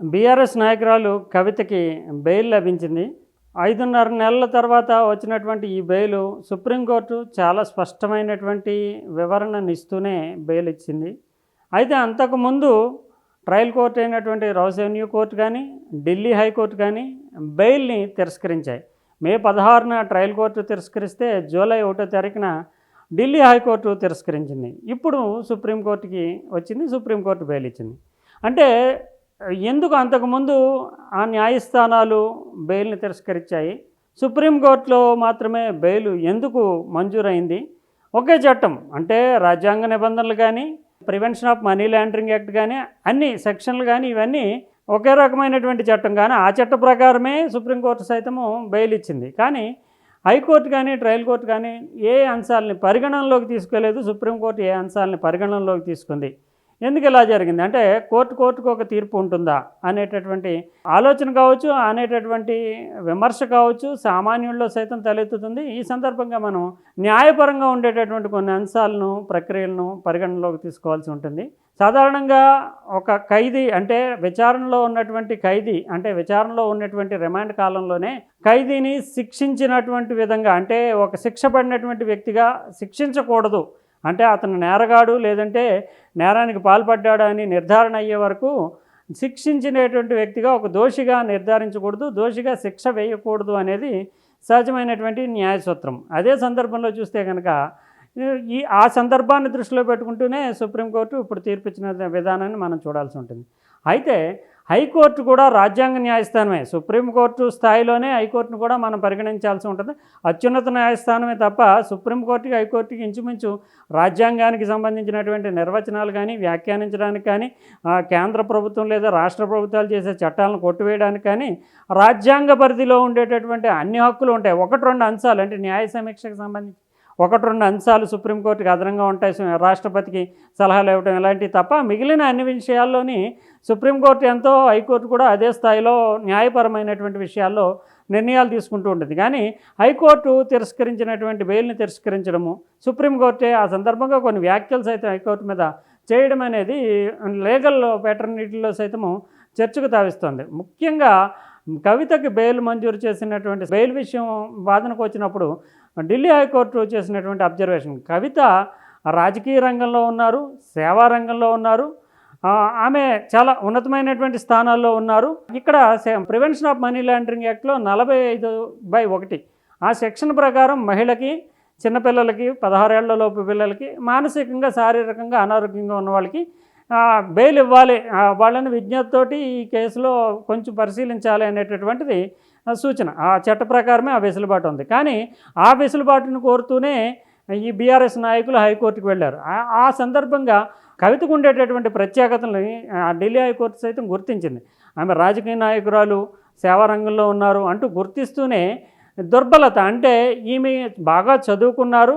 BRS నాయకురాలు కవితకి bail లభించింది. ఐదున్నర నెలల తర్వాత వచ్చినటువంటి ఈ బెయిల్ సుప్రీంకోర్టు చాలా స్పష్టమైనటువంటి వివరణను ఇస్తూనే బెయిల్ ఇచ్చింది. అయితే అంతకుముందు ట్రయల్ కోర్టు అయినటువంటి రౌస్ కోర్టు కానీ ఢిల్లీ హైకోర్టు కానీ బెయిల్ని తిరస్కరించాయి. మే పదహారున ట్రయల్ కోర్టు తిరస్కరిస్తే జూలై ఒకటో తారీఖున ఢిల్లీ హైకోర్టు తిరస్కరించింది. ఇప్పుడు సుప్రీంకోర్టుకి వచ్చింది సుప్రీంకోర్టు బెయిల్ ఇచ్చింది. అంటే ఎందుకు అంతకుముందు ఆ న్యాయస్థానాలు బెయిల్ని తిరస్కరించాయి? సుప్రీంకోర్టులో మాత్రమే బెయిల్ ఎందుకు మంజూరైంది? ఒకే చట్టం అంటే రాజ్యాంగ నిబంధనలు కానీ prevention of money laundering act కానీ అన్ని సెక్షన్లు కానీ ఇవన్నీ ఒకే రకమైనటువంటి చట్టం కానీ ఆ చట్ట ప్రకారమే సుప్రీంకోర్టు సైతము బెయిల్ ఇచ్చింది. కానీ హైకోర్టు కానీ ట్రయల్ కోర్టు కానీ ఏ అంశాలని పరిగణనలోకి తీసుకోలేదు. సుప్రీంకోర్టు ఏ అంశాలని పరిగణనలోకి తీసుకుంది? ఎందుకు ఇలా జరిగింది? అంటే కోర్టు కోర్టుకు ఒక తీర్పు ఉంటుందా? అనేటటువంటి ఆలోచన కావచ్చు అనేటటువంటి విమర్శ కావచ్చు సామాన్యుల్లో సైతం తలెత్తుతుంది. ఈ సందర్భంగా మనం న్యాయపరంగా ఉండేటటువంటి కొన్ని అంశాలను ప్రక్రియలను పరిగణనలోకి తీసుకోవాల్సి ఉంటుంది. సాధారణంగా ఒక ఖైదీ అంటే విచారణలో ఉన్నటువంటి ఖైదీ అంటే విచారణలో ఉన్నటువంటి రిమాండ్ కాలంలోనే ఖైదీని శిక్షించినటువంటి విధంగా అంటే ఒక శిక్ష పడినటువంటి వ్యక్తిగా శిక్షించకూడదు. అంటే అతను నేరగాడు లేదంటే నేరానికి పాల్పడ్డాడు అని నిర్ధారణ అయ్యే వరకు శిక్షించినటువంటి వ్యక్తిగా ఒక దోషిగా నిర్ధారించకూడదు దోషిగా శిక్ష వేయకూడదు అనేది సహజమైనటువంటి న్యాయసూత్రం. అదే సందర్భంలో చూస్తే కనుక ఈ ఆ సందర్భాన్ని దృష్టిలో పెట్టుకుంటూనే సుప్రీంకోర్టు ఇప్పుడు తీర్పిచ్చిన విధానాన్ని మనం చూడాల్సి ఉంటుంది. అయితే హైకోర్టు కూడా రాజ్యాంగ న్యాయస్థానమే. సుప్రీంకోర్టు స్థాయిలోనే హైకోర్టును కూడా మనం పరిగణించాల్సి ఉంటుంది. అత్యున్నత న్యాయస్థానమే తప్ప సుప్రీంకోర్టుకి హైకోర్టుకి ఇంచుమించు రాజ్యాంగానికి సంబంధించినటువంటి నిర్వచనాలు కానీ వ్యాఖ్యానించడానికి కానీ కేంద్ర ప్రభుత్వం లేదా రాష్ట్ర ప్రభుత్వాలు చేసే చట్టాలను కొట్టివేయడానికి కానీ రాజ్యాంగ పరిధిలో ఉండేటటువంటి అన్ని హక్కులు ఉంటాయి. ఒకటి రెండు అంశాలు అంటే న్యాయ సమీక్షకు సంబంధించి ఒకటి రెండు అంశాలు సుప్రీంకోర్టుకి అదనంగా ఉంటాయి. రాష్ట్రపతికి సలహాలు ఇవ్వడం ఇలాంటివి తప్ప మిగిలిన అన్ని విషయాల్లోని సుప్రీంకోర్టు ఎంతో హైకోర్టు కూడా అదే స్థాయిలో న్యాయపరమైనటువంటి విషయాల్లో నిర్ణయాలు తీసుకుంటూ ఉంటుంది కానీ హైకోర్టు తిరస్కరించినటువంటి బెయిల్ని తిరస్కరించడము సుప్రీంకోర్టే ఆ సందర్భంగా కొన్ని వ్యాఖ్యలు సైతం హైకోర్టు మీద చేయడం అనేది లీగల్ ప్యాటర్నిటీలో సైతము చర్చకు తావిస్తుంది. ముఖ్యంగా కవితకి బెయిల్ మంజూరు చేసినటువంటి బెయిల్ విషయం వాదనకు వచ్చినప్పుడు ఢిల్లీ హైకోర్టు చేసినటువంటి అబ్జర్వేషన్. కవిత రాజకీయ రంగంలో ఉన్నారు సేవా రంగంలో ఉన్నారు ఆమె చాలా ఉన్నతమైనటువంటి స్థానాల్లో ఉన్నారు. ఇక్కడ ప్రివెన్షన్ ఆఫ్ మనీ లాండరింగ్ యాక్ట్లో నలభై ఐదు బై ఒకటి. ఆ సెక్షన్ ప్రకారం మహిళకి చిన్నపిల్లలకి పదహారేళ్ళలోపు పిల్లలకి మానసికంగా శారీరకంగా అనారోగ్యంగా ఉన్న వాళ్ళకి బెయిల్ ఇవ్వాలి. వాళ్ళని విజ్ఞతతోటి ఈ కేసులో కొంచెం పరిశీలించాలి అనేటటువంటిది సూచన. ఆ చట్ట ప్రకారమే ఆ వెసులుబాటు ఉంది. కానీ ఆ వెసులుబాటును కోరుతూనే ఈ బీఆర్ఎస్ నాయకులు హైకోర్టుకు వెళ్ళారు. ఆ సందర్భంగా కవితకు ఉండేటటువంటి ప్రత్యేకతలని ఢిల్లీ హైకోర్టు సైతం గుర్తించింది. ఆమె రాజకీయ నాయకురాలు సేవారంగంలో ఉన్నారు అంటూ గుర్తిస్తూనే దుర్బలత అంటే ఈమె బాగా చదువుకున్నారు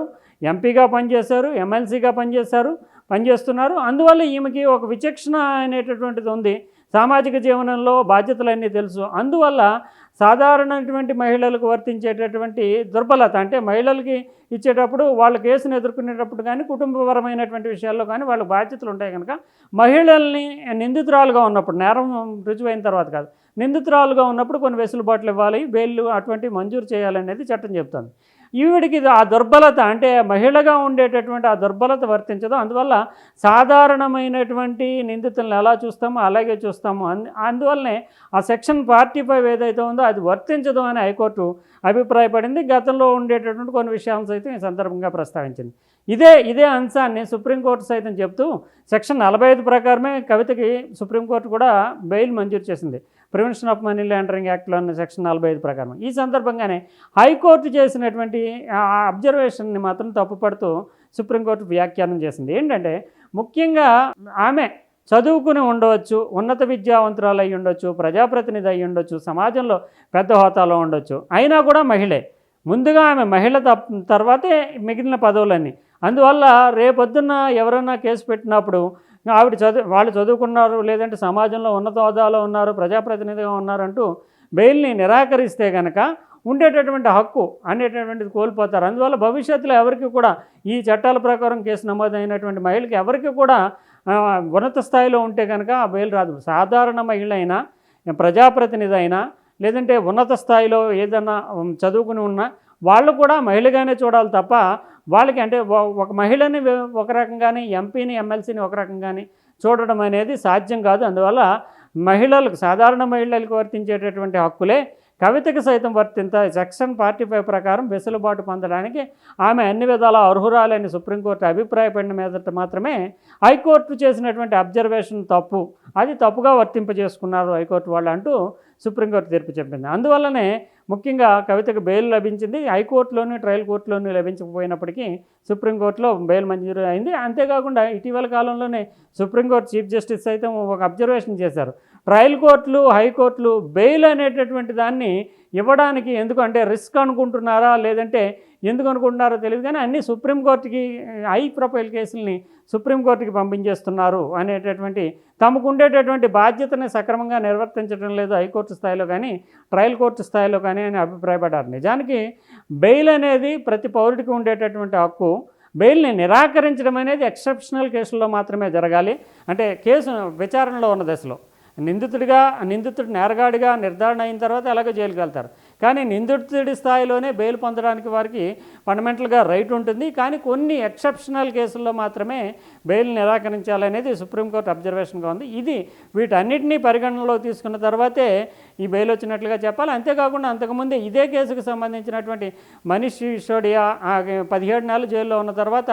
ఎంపీగా పనిచేశారు ఎమ్మెల్సీగా పనిచేశారు పనిచేస్తున్నారు. అందువల్ల ఈమెకి ఒక విచక్షణ అనేటటువంటిది ఉంది. సామాజిక జీవనంలో బాధ్యతలన్నీ తెలుసు. అందువల్ల సాధారణటువంటి మహిళలకు వర్తించేటటువంటి దుర్బలత అంటే మహిళలకి ఇచ్చేటప్పుడు వాళ్ళ కేసును ఎదుర్కొనేటప్పుడు కానీ కుటుంబపరమైనటువంటి విషయాల్లో కానీ వాళ్ళకి బాధ్యతలు ఉంటాయి కనుక మహిళల్ని నిందితురాలుగా ఉన్నప్పుడు నేరం రుజువైన తర్వాత కాదు నిందితురాలుగా ఉన్నప్పుడు కొన్ని వెసులుబాట్లు ఇవ్వాలి బెయిల్ అటువంటి మంజూరు చేయాలనేది చట్టం చెప్తుంది. ఈవిడికి ఆ దుర్బలత అంటే మహిళగా ఉండేటటువంటి ఆ దుర్బలత వర్తించదు. అందువల్ల సాధారణమైనటువంటి నిందితులను ఎలా చూస్తామో అలాగే చూస్తాము. అందువల్లనే ఆ సెక్షన్ ఫార్టీ ఫైవ్ ఏదైతే ఉందో అది వర్తించదు అని హైకోర్టు అభిప్రాయపడింది. గతంలో ఉండేటటువంటి కొన్ని విషయాలను సైతం ఈ సందర్భంగా ప్రస్తావించింది. ఇదే ఇదే అంశాన్ని సుప్రీంకోర్టు సైతం చెప్తూ సెక్షన్ నలభై ఐదు ప్రకారమే కవితకి సుప్రీంకోర్టు కూడా బెయిల్ మంజూరు చేసింది. ప్రివెన్షన్ ఆఫ్ మనీ లాండరింగ్ యాక్ట్లో ఉన్న సెక్షన్ నలభై ఐదు ప్రకారం. ఈ సందర్భంగానే హైకోర్టు చేసినటువంటి అబ్జర్వేషన్ని మాత్రం తప్పుపడుతూ సుప్రీంకోర్టు వ్యాఖ్యానం చేసింది. ఏంటంటే ముఖ్యంగా ఆమె చదువుకుని ఉండవచ్చు ఉన్నత విద్యావంతురాలు అయి ఉండొచ్చు ప్రజాప్రతినిధి అయి ఉండొచ్చు సమాజంలో పెద్ద హోదాలో ఉండొచ్చు. అయినా కూడా మహిళే. ముందుగా ఆమె మహిళ తర్వాతే మిగిలిన పదవులన్నీ. అందువల్ల రేపొద్దున్న ఎవరైనా కేసు పెట్టినప్పుడు ఆవిడ చదువు వాళ్ళు చదువుకున్నారు లేదంటే సమాజంలో ఉన్నత హోదాలో ఉన్నారు ప్రజాప్రతినిధిగా ఉన్నారంటూ బెయిల్ని నిరాకరిస్తే కనుక ఉండేటటువంటి హక్కు అనేటటువంటిది కోల్పోతారు. అందువల్ల భవిష్యత్తులో ఎవరికి కూడా ఈ చట్టాల ప్రకారం కేసు నమోదైనటువంటి మహిళకి ఎవరికి కూడా ఉన్నత స్థాయిలో ఉంటే కనుక ఆ బెయిల్ రాదు. సాధారణ మహిళ అయినా ప్రజాప్రతినిధి అయినా లేదంటే ఉన్నత స్థాయిలో ఏదన్నా చదువుకుని ఉన్నా వాళ్ళు కూడా మహిళగానే చూడాలి తప్ప వాళ్ళకి అంటే ఒక మహిళని ఒక రకంగాని ఎంపీని ఎమ్మెల్సీని ఒక రకంగాని చూడడం అనేది సాధ్యం కాదు. అందువల్ల మహిళలకు సాధారణ మహిళలకు వర్తించేటటువంటి హక్కులే కవితకి సైతం వర్తింత. సెక్షన్ ఫార్టీ ఫైవ్ ప్రకారం వెసులుబాటు పొందడానికి ఆమె అన్ని విధాల అర్హురాలని సుప్రీంకోర్టు అభిప్రాయపడిన మీదట మాత్రమే హైకోర్టు చేసినటువంటి అబ్జర్వేషన్ తప్పు. అది తప్పుగా వర్తింపజేసుకున్నారు హైకోర్టు వాళ్ళు అంటూ సుప్రీంకోర్టు తీర్పు చెప్పింది. అందువల్లనే ముఖ్యంగా కవితకు బెయిల్ లభించింది. హైకోర్టులోని ట్రయల్ కోర్టులోనూ లభించకపోయినప్పటికీ సుప్రీంకోర్టులో బెయిల్ మంజూరు అయింది. అంతేకాకుండా ఇటీవల కాలంలోనే సుప్రీంకోర్టు చీఫ్ జస్టిస్ సైతం ఒక అబ్జర్వేషన్ చేశారు. ట్రయల్ కోర్టులు హైకోర్టులు బెయిల్ అనేటటువంటి దాన్ని ఇవ్వడానికి ఎందుకు అంటే రిస్క్ అనుకుంటున్నారా? లేదంటే ఎందుకు అనుకుంటున్నారో తెలియదు కానీ అన్ని సుప్రీంకోర్టుకి హై ప్రొఫైల్ కేసుల్ని సుప్రీంకోర్టుకి పంపించేస్తున్నారు అనేటటువంటి తమకు ఉండేటటువంటి బాధ్యతని సక్రమంగా నిర్వర్తించడం లేదు హైకోర్టు స్థాయిలో కానీ ట్రయల్ కోర్టు స్థాయిలో కానీ అని అభిప్రాయపడ్డారు. నిజానికి బెయిల్ అనేది ప్రతి పౌరుడికి ఉండేటటువంటి హక్కు. బెయిల్ని నిరాకరించడం అనేది ఎక్సెప్షనల్ కేసుల్లో మాత్రమే జరగాలి. అంటే కేసు విచారణలో ఉన్న దశలో నిందితుడిగా నిందితుడు నేరగాడిగా నిర్ధారణ అయిన తర్వాత ఎలాగో జైలుకి వెళ్తారు. కానీ నిందితుడి స్థాయిలోనే బెయిల్ పొందడానికి వారికి ఫండమెంటల్గా రైట్ ఉంటుంది. కానీ కొన్ని ఎక్సెప్షనల్ కేసుల్లో మాత్రమే బెయిల్ నిరాకరించాలనేది సుప్రీంకోర్టు అబ్జర్వేషన్గా ఉంది. ఇది వీటన్నిటినీ పరిగణనలో తీసుకున్న తర్వాతే ఈ బెయిల్ వచ్చినట్లుగా చెప్పాలి. అంతేకాకుండా అంతకుముందే ఇదే కేసుకు సంబంధించినటువంటి మనీష్ సిసోడియా పదిహేడు నెలలు జైల్లో ఉన్న తర్వాత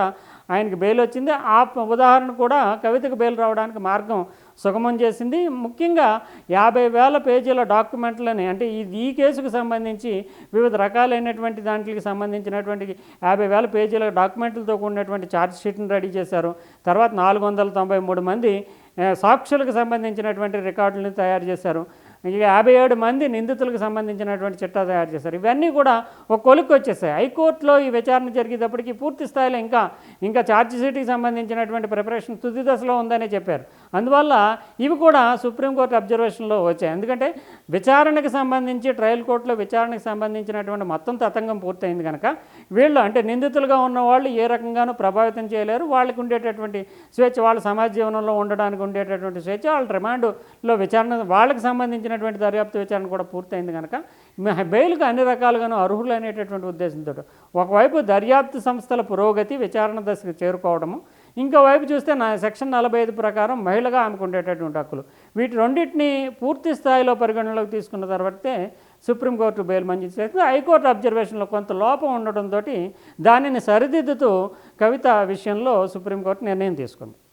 ఆయనకి బెయిల్ వచ్చింది. ఆ ఉదాహరణ కూడా కవితకు బెయిల్ రావడానికి మార్గం సుగమం చేసింది. ముఖ్యంగా యాభై వేల పేజీల డాక్యుమెంట్లని అంటే ఇది ఈ కేసుకు సంబంధించి వివిధ రకాలైనటువంటి దాంట్లకి సంబంధించినటువంటి యాభై వేల పేజీల డాక్యుమెంట్లతో కూడినటువంటి ఛార్జ్ షీట్ని రెడీ చేశారు. తర్వాత నాలుగు వందల తొంభై మూడు మంది సాక్షులకు సంబంధించినటువంటి రికార్డులను తయారు చేశారు. యాభై ఏడు మంది నిందితులకు సంబంధించినటువంటి చిట్టా తయారు చేశారు. ఇవన్నీ కూడా ఒక కొలుక్కి వచ్చేసాయి. హైకోర్టులో ఈ విచారణ జరిగేటప్పటికి పూర్తి స్థాయిలో ఇంకా ఇంకా ఛార్జ్ షీట్కి సంబంధించినటువంటి ప్రిపరేషన్ తుది దశలో ఉందని చెప్పారు. అందువల్ల ఇవి కూడా సుప్రీంకోర్టు అబ్జర్వేషన్లో వచ్చాయి. ఎందుకంటే విచారణకు సంబంధించి ట్రయల్ కోర్టులో విచారణకు సంబంధించినటువంటి మొత్తం తతంగం పూర్తయింది కనుక వీళ్ళు అంటే నిందితులుగా ఉన్న వాళ్ళు ఏ రకంగానూ ప్రభావితం చేయలేరు. వాళ్ళకి ఉండేటటువంటి స్వేచ్ఛ వాళ్ళ సమాజ జీవనంలో ఉండడానికి ఉండేటటువంటి స్వేచ్ఛ వాళ్ళ రిమాండ్లో విచారణ వాళ్ళకి సంబంధించిన సంబంధించినటువంటి దర్యాప్తు విచారణ కూడా పూర్తయింది కనుక బెయిల్కు బెయిల్కి అన్ని రకాలుగాను అర్హులు అనేటటువంటి ఉద్దేశంతో ఒకవైపు దర్యాప్తు సంస్థల పురోగతి విచారణ దశకు చేరుకోవడము ఇంకోవైపు చూస్తే నా సెక్షన్ నలభై ఐదు ప్రకారం మహిళగా ఆమెకు ఉండేటటువంటి హక్కులు. వీటి రెండింటిని పూర్తి స్థాయిలో పరిగణనలోకి తీసుకున్న తర్వాతే సుప్రీంకోర్టు బెయిల్ మంజూరు చేసింది. హైకోర్టు అబ్జర్వేషన్లో కొంత లోపం ఉండడంతో దానిని సరిదిద్దుతూ కవిత విషయంలో సుప్రీంకోర్టు నిర్ణయం తీసుకుంది.